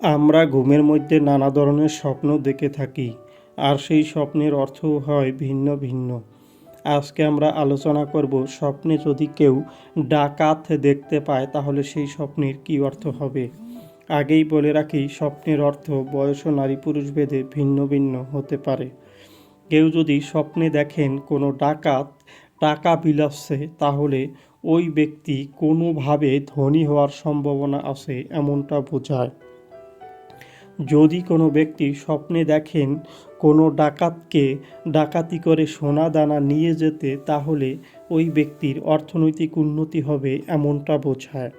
আমরা ঘুমের মধ্যে নানা ধরনের স্বপ্ন দেখে থাকি, আর সেই স্বপ্নের অর্থও হয় ভিন্ন ভিন্ন। আজকে আমরা আলোচনা করব, স্বপ্নে যদি কেউ ডাকাত দেখতে পায়, তাহলে সেই স্বপ্নের কী অর্থ হবে? আগেই বলে রাখি, স্বপ্নের অর্থ বয়স ও নারী পুরুষ ভেদে ভিন্ন ভিন্ন হতে পারে। কেউ যদি স্বপ্নে দেখেন কোনো ডাকাত টাকা বিলাচ্ছে তাহলে ওই ব্যক্তি কোনোভাবে ধনী হওয়ার সম্ভাবনা আছে, এমনটা বোঝায়। যদি কোনো ব্যক্তি স্বপ্নে দেখেন কোনো ডাকাতকে ডাকাতি করে সোনা দানা নিয়ে যেতে, তাহলে ওই ব্যক্তির অর্থনৈতিক উন্নতি হবে এমনটা বোঝায়।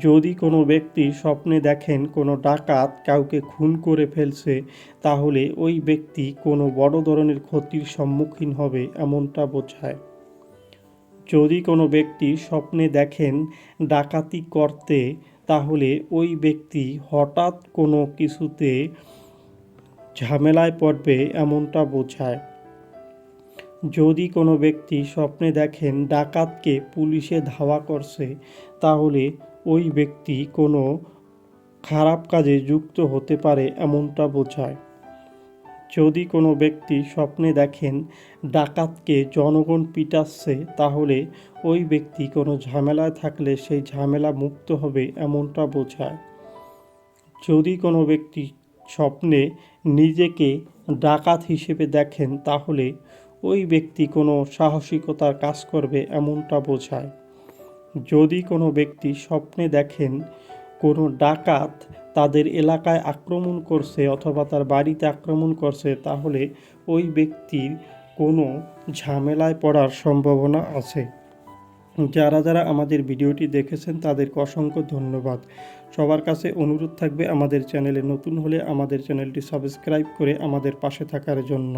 যদি কোনো ব্যক্তি স্বপ্নে দেখেন কোনো ডাকাত কাউকে খুন করে ফেলছে, তাহলে ওই ব্যক্তি কোনো বড় ধরনের ক্ষতির সম্মুখীন হবে এমনটা বোঝায়। যদি কোনো ব্যক্তি স্বপ্নে দেখেন ডাকাতি করতে তাহলে ওই ব্যক্তি হঠাৎ কোনো কিছুতে ঝামেলায় পড়বে এমনটা বোঝায়। যদি কোনো ব্যক্তি স্বপ্নে দেখেন ডাকাতকে পুলিশে ধাওয়া করছে, তাহলে ওই ব্যক্তি কোনো খারাপ কাজে যুক্ত হতে পারে এমনটা বোঝায়। যদি কোনো ব্যক্তি স্বপ্নে দেখেন ডাকাতকে জনগণ পিটাচ্ছে, তাহলে ওই ব্যক্তি কোনো ঝামেলায় থাকলে সেই ঝামেলা মুক্ত হবে এমনটা বোঝায়। যদি কোনো ব্যক্তি স্বপ্নে নিজেকে ডাকাত হিসেবে দেখেন, তাহলে ওই ব্যক্তি কোনো সাহসিকতার কাজ করবে এমনটা বোঝায়। যদি কোনো ব্যক্তি স্বপ্নে দেখেন কোনো ডাকাত তাদের এলাকায় আক্রমণ করছে অথবা তার বাড়িতে আক্রমণ করছে, তাহলে ওই ব্যক্তির কোনো ঝামেলায় পড়ার সম্ভাবনা আছে। যারা যারা আমাদের ভিডিওটি দেখেছেন, তাদেরকে অসংখ্য ধন্যবাদ। সবার কাছে অনুরোধ থাকবে আমাদের চ্যানেলে নতুন হলে আমাদের চ্যানেলটি সাবস্ক্রাইব করে আমাদের পাশে থাকার জন্য।